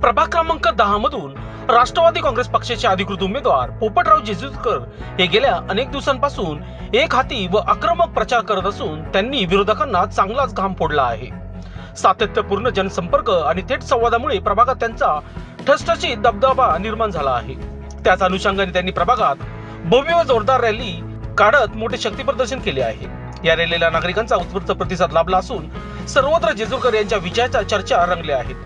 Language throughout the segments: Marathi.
प्रभाग क्रमांक दहा मधून राष्ट्रवादी काँग्रेस पक्षाचे अधिकृत उमेदवार पोपटराव जेजुरकर हे गेल्या अनेक दिवसांपासून एक हाती व आक्रमक प्रचार करत असून त्यांनी विरोधकांना चांगलाच घाम फोडला आहे. सातत्यपूर्ण जनसंपर्क आणि थेट संवादामुळे प्रभागात त्यांचा ठसठशीत दबदबा निर्माण झाला आहे. त्याच अनुषंगाने त्यांनी प्रभागात भव्य व जोरदार रॅली काढत मोठे शक्ती प्रदर्शन केले आहे. या रॅलीला नागरिकांचा उत्स्फूर्त प्रतिसाद लाभला असून सर्वत्र जेजुरकर यांच्या विजयाच्या चर्चा रंगल्या आहेत.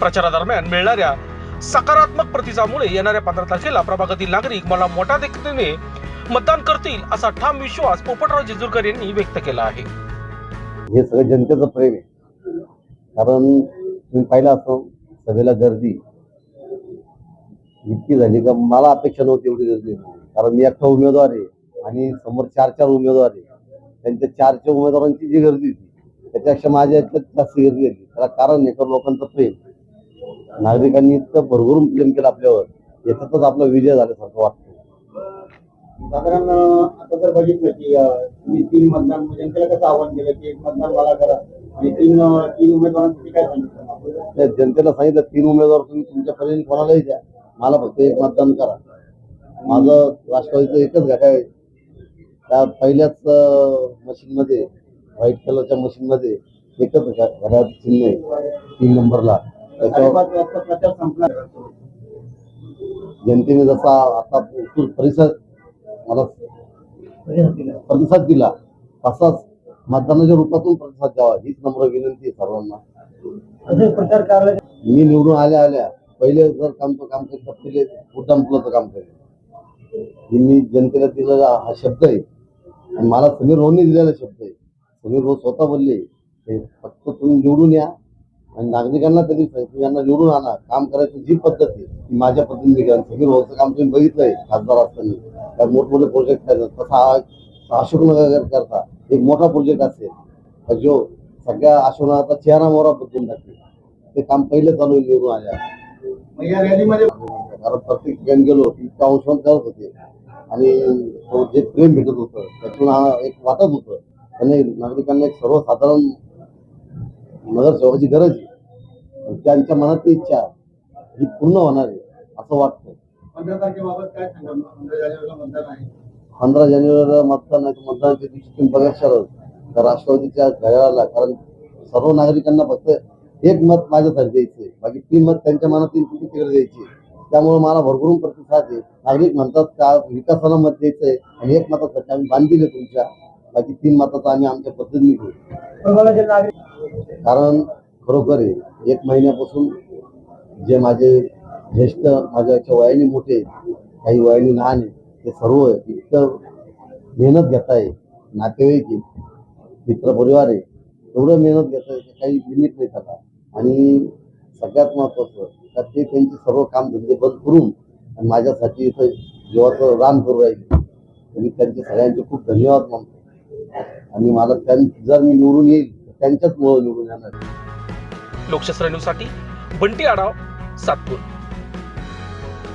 प्रचारादरम्यान मिळणाऱ्या सकारात्मक प्रतिसादामुळे येणाऱ्या पंधरा तारखेला प्रभागातील नागरिक मला मोठ्या देखीने मतदान करतील असा ठाम विश्वास पोपटराव जेजुरकर यांनी व्यक्त केला आहे. हे सगळं जनतेचं प्रेम आहे. कारण तुम्ही पाहिलं असं सभेला गर्दी इतकी झाली का मला अपेक्षा नव्हती एवढी गर्दी. कारण मी एकटा उमेदवार आहे आणि समोर चार चार उमेदवार आहे. त्यांच्या चार उमेदवारांची जी गर्दी होती त्याच्यापेक्षा माझ्या याच्यात जास्त गर्दी होती. त्याला कारण एका लोकांचं प्रेम. नागरिकांनी इतकं भरभरून प्रेम केलं आपल्यावर याच्यातच आपला विजय झाल्यासारखं वाटतं साधारण आता जर बघितलं की तुम्ही तीन मतदान जनतेला कसं आव्हान केलं की एक मतदान मला करा आणि तीन तीन उमेदवारांसाठी काय सांगितलं? जनतेला सांगितलं तीन उमेदवार तुम्ही तुमच्या पर्यंत कोणालाही द्या. मला फक्त एक मतदान करा. माझं राष्ट्रवादीचं एकच घट आहे. त्या पहिल्याच मशीन मध्ये व्हाईट कलरच्या मशीन मध्ये एकच घड्याळ चिन्ह आहे तीन नंबरला. जनतेने जसा आता परिसर मला प्रतिसाद दिला तसाच मतदानाच्या रूपातून प्रतिसाद द्यावा हीच नम्र विनंती आहे सर्वांना. प्रचार मी निवडून आल्या आल्या पहिले जर काम काम करीत पहिले उड्डाणपुलाचं काम करेल मी जनतेला दिलेला हा शब्द आहे. आणि मला समीर राऊंनी दिलेला शब्द आहे. समीर राऊ स्वतः बोलले हे फक्त तुम्ही निवडून या आणि नागरिकांना सांगितलं, यांना निवडून आणा काम करायची जी पद्धत आहे ती माझ्या पद्धतीने करा समीर भाऊचं काम तुम्ही बघितलंय खासदार असताना. त्यात मोठमोठे प्रोजेक्ट आहेत. तसा हा अशोकनगर करता एक मोठा प्रोजेक्ट असेल. जो सगळ्या अशोकनगरचा चेहरा मोहरा बदलून टाकेल ते काम पहिले चालू आहे निवडून आल्या कारण प्रत्येक ठिकाणी गेलो इतका अंशमान करत होते. आणि जे प्रेम भेटत होतं त्यातून हा एक वाटत होतं. त्याने नागरिकांना एक सर्वसाधारण नगरसेवकाची गरज आहे. आणि त्यांच्या मनातली इच्छा ही पूर्ण होणार आहे असं वाटतं. पंधरा तारखेबाबत काय सांगा पंधरा जानेवारीला मतदान आहे. पंधरा जानेवारीला मतदान आहे तर मतदानाच्या दिवशी तुम्ही बघायला तर राष्ट्रवादीच्या घड्याळाला? कारण सर्व नागरिकांना फक्त एक मत माझ्यासाठी द्यायचंय. बाकी तीन मत त्यांच्या मनातील किती तिकडे द्यायची. त्यामुळे मला भरभरून प्रतिसाद आहे. नागरिक म्हणतात का विकासाला मत द्यायचंय आणि एक मतासाठी आम्ही बांधील तुमच्या. बाकी तीन मताचं आम्ही आमच्या पद्धतीने घेऊ. कारण खरोखर आहे. एक महिन्यापासून जे माझे ज्येष्ठ माझ्याच्या वयाने मोठे काही वयाने लहान आहे ते सर्व इतकं मेहनत घेत आहे नातेवाईक मित्रपरिवार आहे एवढं मेहनत घेत आहे काही लिमिट नाही त्याला आणि सगळ्यात महत्वाचं का ते त्यांचे सर्व काम धंदे बंद करून आणि माझ्यासाठी इथं जीवाचं रान करू राहिले. मी त्यांचे सगळ्यांचे खूप धन्यवाद मानतो. आणि मला त्यां जर मी निवडून येईल तर त्यांच्याच मुळे निवडून येणार लोकशास्त्र न्यूजसाठी बंटी आढाव सातपूर.